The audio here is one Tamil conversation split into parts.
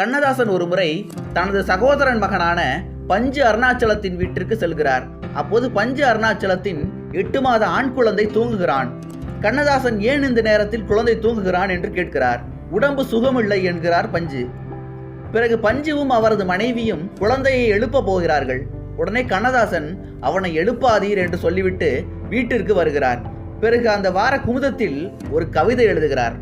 கண்ணதாசன் ஒரு முறை தனது சகோதரன் மகனான பஞ்சு அருணாச்சலத்தின் வீட்டிற்கு செல்கிறார். அப்போது பஞ்சு அருணாச்சலத்தின் எட்டு மாத ஆண் குழந்தை தூங்குகிறான். கண்ணதாசன் ஏன் இந்த நேரத்தில் குழந்தை தூங்குகிறான் என்று கேட்கிறார். உடம்பு சுகமில்லை என்கிறார் பஞ்சு. பிறகு பஞ்சுவும் அவரது மனைவியும் குழந்தையை எழுப்ப போகிறார்கள். உடனே கண்ணதாசன் அவனை எழுப்பாதீர் என்று சொல்லிவிட்டு வீட்டிற்கு வருகிறார். பிறகு அந்த வார குமுதத்தில் ஒரு கவிதை எழுதுகிறார்.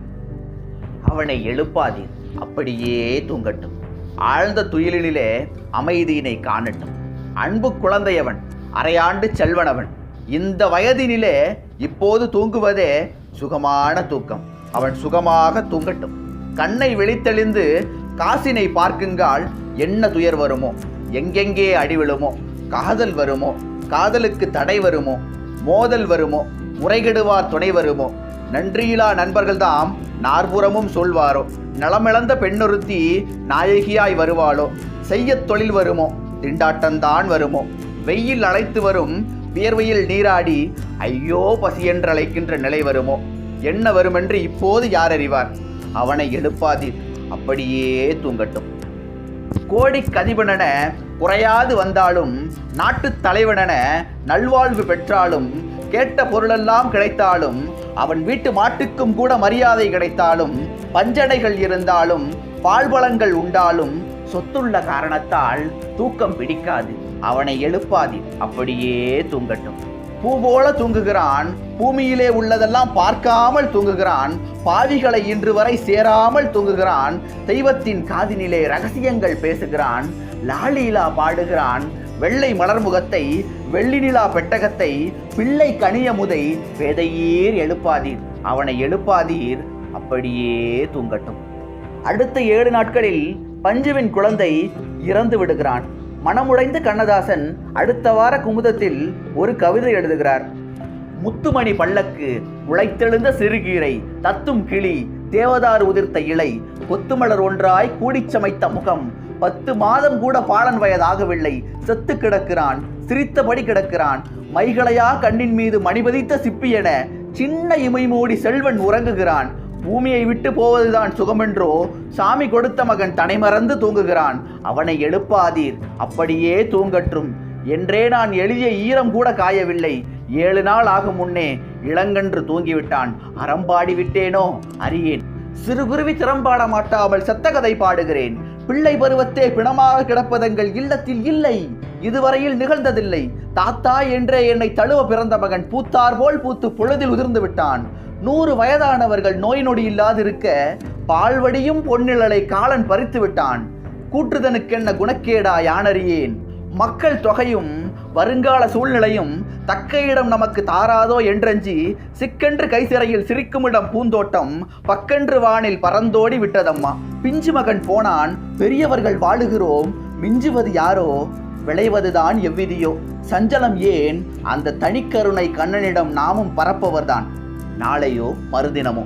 அவனை எழுப்பாதீர். அப்படியே தூங்கட்டும். ஆழ்ந்த துயிலிலே அமைதியினை காணட்டும். அன்பு குழந்தையவன் அரையாண்டு செல்வனவன் இந்த வயதினிலே இப்போது தூங்குவதே சுகமான தூக்கம். அவன் சுகமாக தூங்கட்டும். கண்ணை வெளித்தெளிந்து காசினை பார்க்குங்கால் என்ன துயர் வருமோ? எங்கெங்கே அடி விழுமோ? காதல் வருமோ? காதலுக்கு தடை வருமோ? மோதல் வருமோ? முறைகெடுவார் துணை வருமோ? நன்றியிலா நண்பர்கள்தாம் நாற்புறமும் சொல்வாரோ? நலமிழந்த பெண்ணொருத்தி நாயகியாய் வருவாளோ? செய்யத் தொழில் வருமோ? திண்டாட்டம்தான் வருமோ? வெயில் அழைத்து வரும் வியர்வையில் நீராடி ஐயோ பசி என்று அழைக்கின்ற நிலை வருமோ? என்ன வருமென்று இப்போது யார் அறிவார்? அவனை எழுப்பாதீர். அப்படியே தூங்கட்டும். கோடி கதிபனன குறையாது வந்தாலும் நாட்டுத் தலைவனென நல்வாழ்வு பெற்றாலும் கேட்ட பொருளெல்லாம் கிடைத்தாலும் அவன் வீட்டு மாட்டுக்கும் கூட மரியாதை கிடைத்தாலும் பஞ்சடைகள் இருந்தாலும் பால்வளங்கள் உண்டாலும் சொத்துள்ள காரணத்தால் தூக்கம் பிடிக்காது அவனை எழுப்பாது. அப்படியே தூங்கட்டும். பூ போல தூங்குகிறான் பூமியிலே உள்ளதெல்லாம் பார்க்காமல் தூங்குகிறான் பாவிகளை இன்று வரை சேராமல் தூங்குகிறான் தெய்வத்தின் காதினிலே ரகசியங்கள் பேசுகிறான் லாலீலா பாடுகிறான். வெள்ளை மலர்முகத்தை வெள்ளி நிலா பெட்டகத்தை பிள்ளை கனியமுதை வேதையீர் எழுப்பாதீர். அவனை எழுப்பாதீர் அப்படியே தூங்கட்டும். அடுத்த ஏழு நாட்களில் பஞ்சுவின் குழந்தை இறந்து விடுகிறான். மனமுடைந்த கண்ணதாசன் அடுத்த வார குமுதத்தில் ஒரு கவிதை எழுதுகிறார். முத்துமணி பல்லக்கு உழைத்தெழுந்த சிறுகீரை தத்தும் கிளி தேவதாறு உதிர்த்த இலை கொத்துமலர் ஒன்றாய் கூடிச் சமைத்த முகம் பத்து மாதம் கூட பாலன் வயதாகவில்லை. செத்து கிடக்கிறான் சிரித்தபடி கிடக்கிறான். மைகளையா கண்ணின் மீது மணிபதித்த சிப்பி என சின்ன இமை மூடி செல்வன் உறங்குகிறான். பூமியை விட்டு போவதுதான் சுகமென்றோ சாமி கொடுத்த மகன் தனைமறந்து தூங்குகிறான். அவனை எழுப்பாதீர் அப்படியே தூங்கற்றும் என்றே நான் எழுதிய ஈரம் கூட காயவில்லை. ஏழு நாள் ஆகும் முன்னே இளங்கன்று தூங்கிவிட்டான். அறம்பாடி விட்டேனோ அறியேன். சிறுகுருவி திறம்பாட மாட்டாமல் செத்த கதை பாடுகிறேன். பிள்ளை பருவத்தே பிணமாக கிடப்பதங்கள் இல்லத்தில் இல்லை. இதுவரையில் நிகழ்ந்ததில்லை. தாத்தா என்றே என்னை தழுவ பிறந்த மகன் பூத்தார் போல் பூத்து பொழுதில் உதிர்ந்து விட்டான். நூறு வயதானவர்கள் நோய் நொடி இல்லாதிருக்க பால்வடியும் பொன்னிழலை காலன் பறித்து விட்டான். கூற்றுதனுக்கென்ன குணக்கேடா யானறியேன். மக்கள் தொகையும் வருங்கால சூழ்நிலையும் தக்க இடம் நமக்கு தாராதோ என்றஞ்சி சிக்கென்று கைசிறையில் சிரிக்குமிடம் பூந்தோட்டம் பக்கென்று வானில் பறந்தோடி விட்டதம்மா. பிஞ்சு மகன் போனான் பெரியவர்கள் வாழுகிறோம் மிஞ்சுவது யாரோ விளைவதுதான் எவ்விதியோ. சஞ்சலம் ஏன் அந்த தனிக்கருணை கண்ணனிடம் நாமும் பரப்பவர்தான். நாளையோ மறுதினமோ.